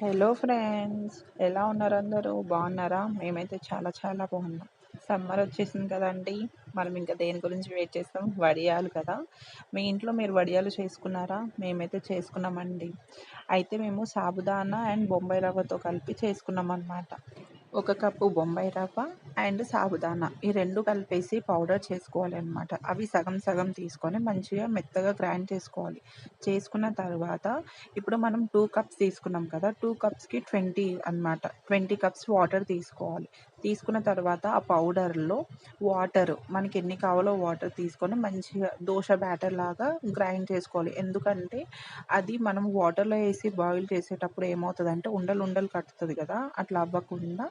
Hello friends ఎలా ఉన్నారు అందరూ? బాగున్నారా? మేమైతే చాలా చాలా బాగున్నాం. సమ్మర్ వచ్చేసింది కదండి. మనం ఇంకా దేని గురించి వెయిట్ చేస్తాం? వడియాలు కదా. మీ ఇంట్లో మీరు వడియాలు చేసుకున్నారా? మేమైతే చేసుకున్నామండి. అయితే మేము సాబుదానా అండ్ బొంబాయి రవ్వతో కలిపి చేసుకున్నాం అనమాట ఒక కప్పు బొంబాయి రవ్వ అండ్ సాబుదానా. ఈ రెండు కలిపేసి పౌడర్ చేసుకోవాలి అనమాట అవి సగం సగం తీసుకొని మంచిగా మెత్తగా గ్రైండ్ చేసుకోవాలి. చేసుకున్న తర్వాత ఇప్పుడు మనం టూ కప్స్ తీసుకున్నాం కదా టూ కప్స్కి ట్వంటీ అనమాట ట్వంటీ కప్స్ వాటర్ తీసుకోవాలి. తీసుకున్న తర్వాత ఆ పౌడర్లో వాటర్ మనకి ఎన్ని కావాలో వాటర్ తీసుకొని మంచిగా దోశ బ్యాటర్ లాగా గ్రైండ్ చేసుకోవాలి. ఎందుకంటే అది మనం వాటర్లో వేసి బాయిల్ చేసేటప్పుడు ఏమవుతుందంటే ఉండలు ఉండలు కట్టుతుంది కదా అట్లా అవ్వకుండా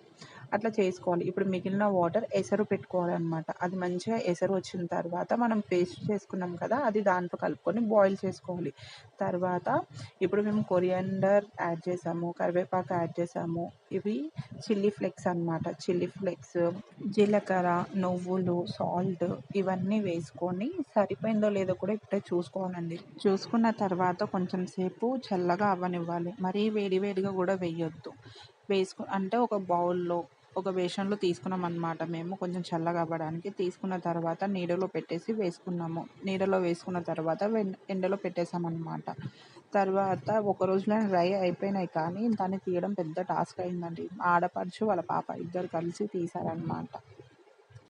అట్లా చేసుకోవాలి. ఇప్పుడు మిగిలిన వాటర్ ఎసరు పెట్టుకోవాలన్నమాట. అది మంచిగా ఎసరు వచ్చిన తర్వాత మనం పేస్ట్ చేసుకున్నాం కదా అది దాంట్లో కలుపుకొని బాయిల్ చేసుకోవాలి. తర్వాత ఇప్పుడు మేము కొరియండర్ యాడ్ చేసాము కరివేపాకు యాడ్ చేసాము. ఇవి చిల్లీ ఫ్లెక్స్ అనమాట చిల్లీ ఫ్లేక్స్ జీలకర్ర నువ్వులు సాల్ట్ ఇవన్నీ వేసుకొని సరిపోయిందో లేదో కూడా ఇప్పుడే చూసుకోవాలండి. చూసుకున్న తర్వాత కొంచెం సేపు చల్లగా అవ్వనివ్వాలి. మరీ వేడివేడిగా కూడా వేయొద్దు. వేసుకు అంటే ఒక బౌల్లో ఒక బేషన్లో తీసుకున్నాం అనమాట మేము కొంచెం చల్లగా అవ్వడానికి. తీసుకున్న తర్వాత నీడలో పెట్టేసి వేసుకున్నాము. నీడలో వేసుకున్న తర్వాత ఎండలో పెట్టేసామన్నమాట తర్వాత ఒక రోజులో డ్రై అయిపోయినాయి కానీ దాన్ని తీయడం పెద్ద టాస్క్ అయిందండి. ఆడపడుచు వాళ్ళ పాప ఇద్దరు కలిసి తీసారనమాట